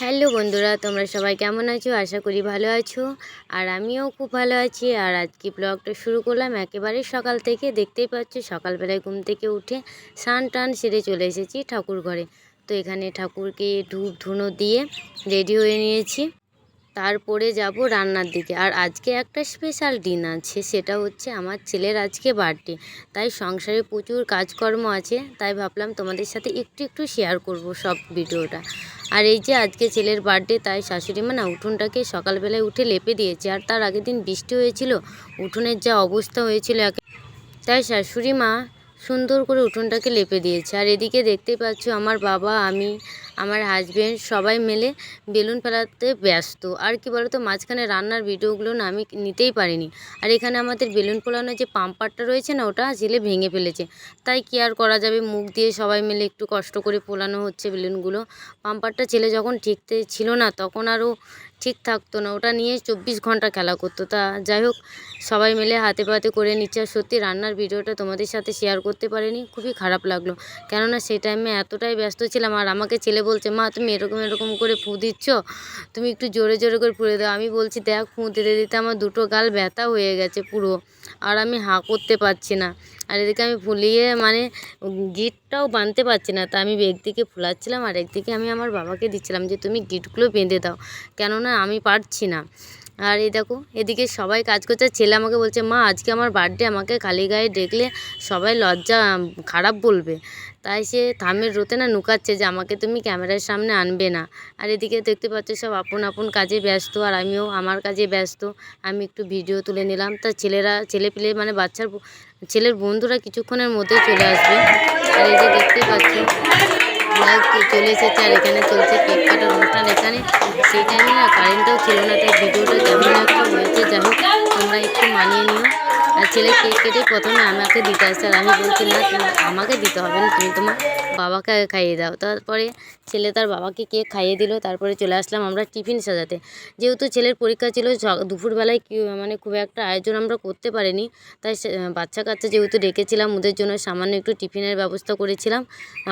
Hello বন্ধুরা, তোমরা সবাই কেমন আছো? আশা করি ভালো আছো। আর আমিও খুব ভালো আছি। আর আজকে ব্লগটা শুরু করলাম একেবারে সকাল থেকে। দেখতেই পাচ্ছ, সকালবেলায় ঘুম থেকে উঠে স্নান টান সেরে চলে এসেছি ঠাকুর ঘরে। তো এখানে ঠাকুরকে ধূপ ধুনো দিয়ে রেডি হয়ে নিয়েছি। তারপরে যাব রান্নার দিকে। আর আজকে একটা স্পেশাল দিন আছে, সেটা হচ্ছে আমার ছেলের আজকে বার্থডে তাই সংসারে প্রচুর কাজকর্ম আছে, তাই ভাবলাম তোমাদের সাথে একটু একটু শেয়ার করব সব ভিডিওটা। আর এই যে আজকে ছেলের বার্থডে তাই শাশুড়ি মা না উঠোনটাকে সকালবেলায় উঠে লেপে দিয়েছে। আর তার আগের দিন বৃষ্টি হয়েছিল, উঠোনের যা অবস্থা হয়েছিল তাই শাশুড়ি মা সুন্দর করে উঠোনটাকে লেপে দিয়েছে। আর এদিকে দেখতে পাচ্ছ আমার বাবা, আমি আমার হাজবেন্ড সবাই মিলে বেলুন ফেলাতে ব্যস্ত। আর কি বলতো, মাঝখানে রান্নার ভিডিওগুলো না আমি নিতেই পারিনি। আর এখানে আমাদের বেলুন ফোলানোর যে পাম্পারটা রয়েছে না, ওটা ছেলে ভেঙে ফেলেছে। তাই কি আর করা যাবে? মুখ দিয়ে সবাই মিলে একটু কষ্ট করে ফোলানো হচ্ছে বেলুনগুলো। পাম্পারটা ছেলে যখন ঠিক ছিল না, তখন আরও ঠিক থাকতো না। ওটা নিয়ে চব্বিশ ঘণ্টা খেলা করতো। তা যাই হোক, সবাই মিলে হাতে পাতে করে নিচ্ছে। আর সত্যি রান্নার ভিডিওটা তোমাদের সাথে শেয়ার করতে পারিনি। খুবই খারাপ লাগল। কেননা সেই টাইমে এতটাই ব্যস্ত ছিলাম। আর আমাকে ছেলে বলছে, মা, তুমি এরকম এরকম করে ফু দিচ্ছ? তুমি একটু জোরে জোরে করে ফুঁড়ে দাও। আমি বলছি, দেখ ফু দিতে দিতে আমার দুটো গাল ব্যথা হয়ে গেছে পুরো, আর আমি হাঁ করতে পারছি না। আর এদিকে আমি ফুলিয়ে মানে গিটটাও বাঁধতে পারছি না। তা আমি একদিকে ফুলাচ্ছিলাম, আর একদিকে আমি আমার বাবাকে দিচ্ছিলাম যে, তুমি গিটগুলো বেঁধে দাও, কেননা আমি পারছি না। আর এই দেখো, এদিকে সবাই কাজ করছে, ছেলে আমাকে বলছে, মা, আজকে আমার বার্থডে আমাকে খালি গায়ে দেখলে সবাই লজ্জা, খারাপ বলবে। তাই সে থামের রোতে না নুকাচ্ছে যে আমাকে তুমি ক্যামেরার সামনে আনবে না। আর এদিকে দেখতে পাচ্ছ সব আপন আপন কাজে ব্যস্ত আর আমিও আমার কাজে ব্যস্ত। আমি একটু ভিডিও তুলে নিলাম। তা ছেলেরা, ছেলে পেলে মানে বাচ্চার ছেলের বন্ধুরা কিছুক্ষণের মধ্যে চলে আসবে। আর এই যে দেখতে পাচ্ছ চলে এসেছে আর এখানে চলছে কেক কাটার অনুষ্ঠান। এখানে সেই টাইমে না কারেন্টটাও ছিল না, তাই ভিডিওটা কেমন একটা হয়েছে, যাই হোক, তোমরা একটু মানিয়ে ছেলে কেক কেটে প্রথমে আমাকে দিতে আসছে আর আমি বলছি, না আমাকে দিতে হবে না, তুমি তোমার বাবাকে খাইয়ে দাও। তারপরে ছেলে তার বাবাকে কেক খাইয়ে দিল? তারপরে চলে আসলাম আমরা টিফিন সাজাতে। যেহেতু ছেলের পরীক্ষা ছিল দুপুরবেলায় মানে খুব একটা আয়োজন আমরা করতে পারিনি। তাই বাচ্চা কাচ্চা যেহেতু ডেকেছিলাম, ওদের জন্য সামান্য একটু টিফিনের ব্যবস্থা করেছিলাম।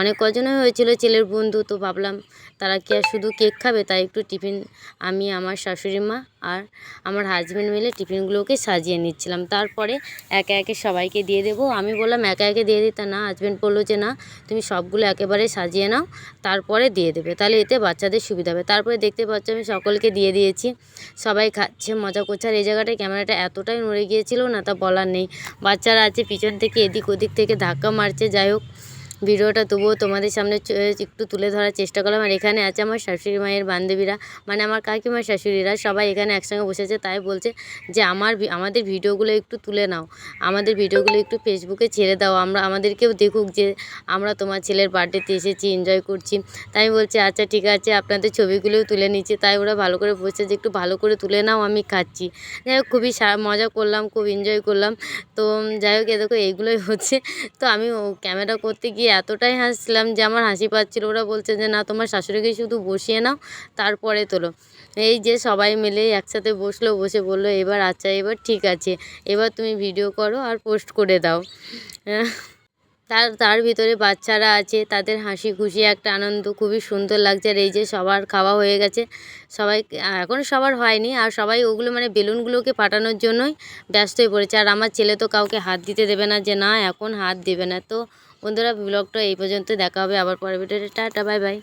অনেক কজনই হয়েছিল ছেলের বন্ধু, তো ভাবলাম তারা কি আর শুধু কেক খাবে? তাই একটু টিফিন আমি, আমার শাশুড়ি মা আর আমার হাজব্যান্ড মিলে টিফিনগুলোকে সাজিয়ে নিচ্ছিলাম। তারপরে একে একে সবাইকে দিয়ে দেবো। আমি বললাম, একে একে দিয়ে দিতে না। হাজব্যান্ড বলল যে, না, তুমি সবগুলো একেবারে সাজিয়ে নাও, তারপরে দিয়ে দেবে। তাহলে এতে বাচ্চাদের সুবিধা হবে। তারপরে দেখতে পাচ্ছ আমি সকলকে দিয়ে দিয়েছি। সবাই খাচ্ছে, মজা করছে। আর এই জায়গাটায় ক্যামেরাটা এতটাই নড়ে গিয়েছিল না, তা বলার নেই। বাচ্চারা আছে পিছন থেকে, এদিক ওদিক থেকে ধাক্কা মারছে। যাই হোক ভিডিওটা তবুও তোমাদের সামনে একটু তুলে ধরার চেষ্টা করলাম। আর এখানে আছে আমার শাশুড়ি মায়ের বান্ধবীরা মানে আমার কাকিমার শাশুড়িরা, সবাই এখানে একসঙ্গে বসেছে। তাই বলছে যে, আমার আমাদের ভিডিওগুলো একটু তুলে নাও। আমাদের ভিডিওগুলো একটু ফেসবুকে ছেড়ে দাও। আমরা আমাদেরকেও দেখুক যে, আমরা তোমার ছেলের বার্থডেতে এসেছি এনজয় করছি। তাই বলছে আচ্ছা ঠিক আছে, আপনাদের ছবিগুলোও তুলে নিচ্ছি। তাই ওরা ভালো করে বসে যে, একটু ভালো করে তুলে নাও, আমি খাচ্ছি। যাই হোক, খুবই মজা করলাম, খুব এনজয় করলাম। তো যাই হোক, এ দেখো এইগুলোই হচ্ছে। তো আমি ক্যামেরা করতে গিয়ে এতটাই হাসছিলাম যে আমার হাসি পাচ্ছিল। ওরা বলছে যে, না, তোমার শাশুড়িকে শুধু বসিয়ে নাও, তারপরে তোলো। এই যে সবাই মিলে একসাথে বসল, বসে বলল, এবার আচ্ছা এবার ঠিক আছে, এবার তুমি ভিডিও করো আর পোস্ট করে দাও। তার তার ভিতরে বাচ্চারা আছে, তাদের হাসি খুশি একটা আনন্দ, খুবই সুন্দর লাগছে। আর এই যে সবার খাওয়া হয়ে গেছে, সবাই, এখন সবার হয়নি, আর সবাই ওগুলো মানে বেলুনগুলোকে ফাটানোর জন্যই ব্যস্ত হয়ে পড়েছে। আর আমার ছেলে তো কাউকে হাত দিতে দেবে না যে, না, এখন হাত দেবে না। তো বন্ধুরা ব্লগটা এই পর্যন্ত দেখা হবে আবার পরে ভিডিওটা টাটা বাই বাই